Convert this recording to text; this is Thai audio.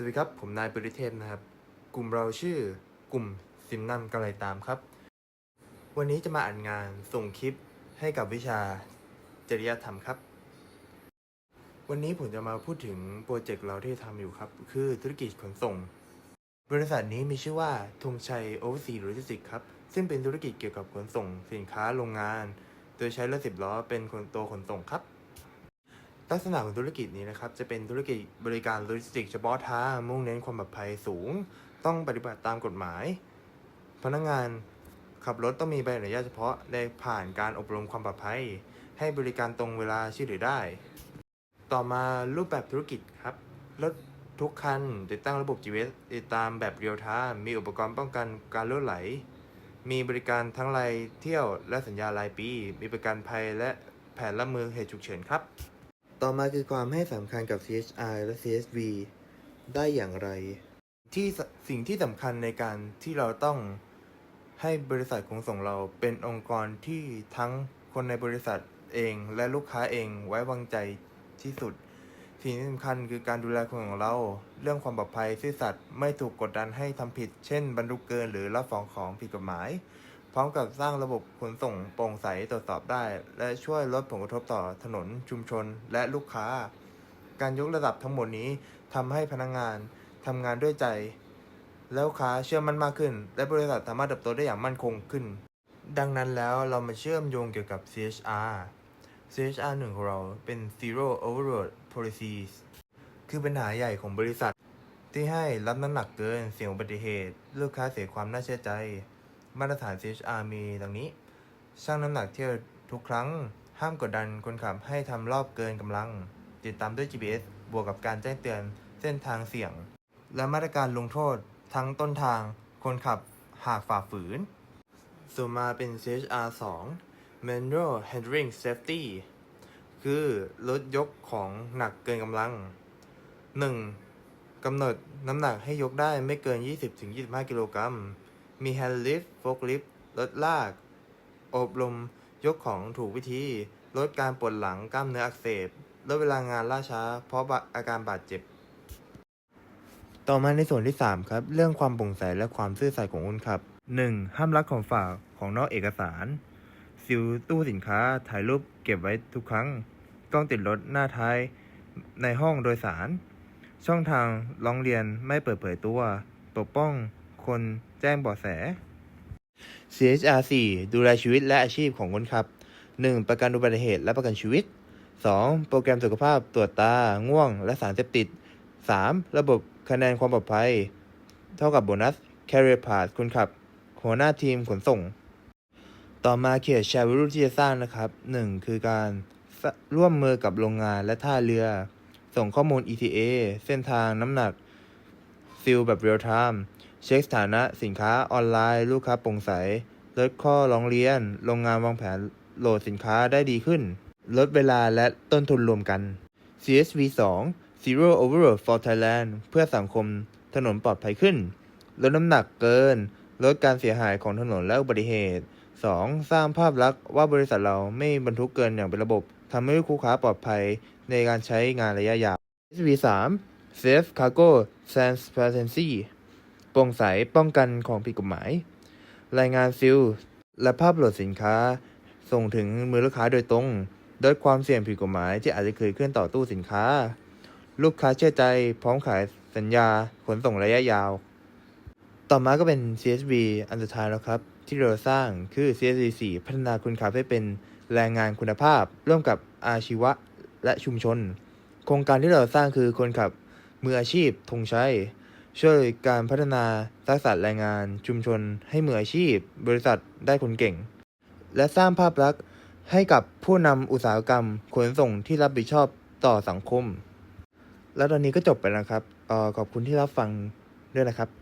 สวัสดีครับ ผมนายปริเทพนะครับ กลุ่มเราชื่อกลุ่มซิมนัมกะไรตามครับ วันนี้จะมาอ่านงานส่งคลิปให้กับวิชาจริยธรรมครับ วันนี้ผมจะมาพูดถึงโปรเจกต์เราที่ทำอยู่ครับ คือธุรกิจขนส่ง บริษัทนี้มีชื่อว่าธงชัยโอเวอร์ซีโลจิสติกครับ ซึ่งเป็นธุรกิจเกี่ยวกับขนส่ง สินค้าโรงงาน โดยใช้รถสิบล้อเป็นคนตัวขนส่งครับ ลักษณะของธุรกิจนี้นะครับจะเป็นธุรกิจบริการโลจิสติกส์เฉพาะทางมุ่งเน้นความปลอดภัยสูง ต้องปฏิบัติตามกฎหมาย พนักงานขับรถต้องมีใบอนุญาตเฉพาะได้ผ่านการอบรมความปลอดภัย ให้บริการตรงเวลาเชื่อถือได้ ต่อมารูปแบบธุรกิจครับรถทุกคันติดตั้งระบบ GPS ติดตามแบบเรียลไทม์มีอุปกรณ์ป้องกันการรั่วไหล มีบริการทั้งรายเที่ยวและสัญญารายปี มีประกันภัยและแผนรับมือเหตุฉุกเฉินครับ ต่อมาคือความให้สำคัญกับ CHI และ CSV ได้อย่างไร ที่สิ่งที่สำคัญในการที่เราต้องให้บริษัทขนส่งเราเป็นองค์กรที่ทั้งคนในบริษัทเองและลูกค้าเองไว้วางใจที่สุด สิ่งที่สำคัญคือการดูแลคนของเรา เรื่องความปลอดภัยซื่อสัตย์ไม่ถูกกดดันให้ทำผิด เช่น บรรทุกเกินหรือรับของของผิดกฎหมาย พร้อมกับสร้างระบบขนส่งโปร่งใสตรวจสอบได้ และช่วยลดผลกระทบต่อถนนชุมชนและลูกค้า การยกระดับทั้งหมดนี้ทำให้พนักงงานทำงานด้วยใจ แล้วลูกค้าเชื่อมั่นมากขึ้น และบริษัทสามารถเติบโตได้อย่างมั่นคงขึ้น ดังนั้นแล้วเรามาเชื่อมโยงเกี่ยวกับ CHR CHR หนึ่งของเราเป็น Zero Overload Policies คือปัญหาใหญ่ของบริษัท ที่ให้รับน้ำหนักเกินเสี่ยงอุบัติเหตุ ลูกค้าเสียความน่าเชื่อใจ มาตรฐาน CHR มีดังนี้ ชั่งน้ำหนักเที่ยวทุกครั้ง ห้ามกดดันคนขับให้ทำรอบเกินกำลัง ติดตามด้วย GPS บวกกับการแจ้งเตือนเส้นทางเสี่ยง และมาตรการลงโทษทั้งต้นทางคนขับหากฝ่าฝืนส่วนมาเป็น CHR 2 Manual Handling Safety คือลดยกของหนักเกินกำลัง 1. กำหนดน้ำหนักให้ยกได้ไม่เกิน 20-25 กิโลกรัม มี hand lift forklift ลดลาก อบรมยกของถูกวิธี ลดการปวดหลังกล้ามเนื้ออักเสบ ลดเวลางานล่าช้า เพราะอาการบาดเจ็บ ต่อมาในส่วนที่ 3 ครับ เรื่องความโปร่งใสและความซื่อสัตย์ของคนขับ 1. ห้ามลักของฝากของนอกเอกสาร ซิลตู้สินค้าถ่ายรูปเก็บไว้ทุกครั้ง กล้องติดรถหน้าท้ายในห้องโดยสาร ช่องทางร้องเรียนไม่เปิดเผยตัว ปกป้องคน แจ้งเบาะแส CHR 4ดูแลชีวิตและอาชีพของคนขับ 1. ประกันอุบัติเหตุและประกันชีวิต 2. โปรแกรมสุขภาพตรวจตา ง่วง และสารเสพติด 3. ระบบคะแนนความปลอดภัย เท่ากับโบนัส Career Path คนขับ หัวหน้าทีมขนส่ง ต่อมาเขียนแชร์วิรุที่จะสร้างนะครับ 1. คือการร่วมมือกับโรงงานและท่าเรือ ส่งข้อมูล ETA เส้นทางน้ำหนัก ซิลแบบเรียลไทม์เช็คสถานะสินค้าออนไลน์ ลูกค้าโปร่งใส ลดข้อร้องเรียน โรงงานวางแผนโหลดสินค้าได้ดีขึ้น ลดเวลาและต้นทุนรวมกัน CSV 2 Zero Overload for Thailand เพื่อสังคมถนนปลอดภัยขึ้น ลดน้ำหนักเกิน ลดการเสียหายของถนนและอุบัติเหตุ 2. สร้างภาพลักษณ์ว่าบริษัทเราไม่บรรทุกเกินอย่างเป็นระบบทำให้ลูกค้าปลอดภัยในการใช้งานระยะยาว SV 3 Safe Cargo Transparency โปร่งใสป้องกันของผิดกฎหมาย รายงานซิล และภาพโหลดสินค้า ส่งถึงมือลูกค้าโดยตรงลดความเสี่ยงผิดกฎหมายที่อาจจะเกิดขึ้นต่อตู้สินค้า ลูกค้าเชื่อใจพร้อมขายสัญญาขนส่งระยะยาว ต่อมาก็เป็น CSV อันสุดท้ายแล้วครับ ที่เราสร้างคือ CSV 4พัฒนาคุณขับให้เป็นแรงงานคุณภาพ ร่วมกับอาชีวะและชุมชน โครงการที่เราสร้างคือคนขับ มืออาชีพธงชัยช่วยการพัฒนาทักษะแรงงานชุมชนให้มืออาชีพ บริษัทได้คนเก่ง และสร้างภาพลักษณ์ให้กับผู้นำอุตสาหกรรมขนส่งที่รับผิดชอบต่อสังคม แล้วตอนนี้ก็จบไปแล้วครับออขอบคุณที่รับฟังด้วยนะครับ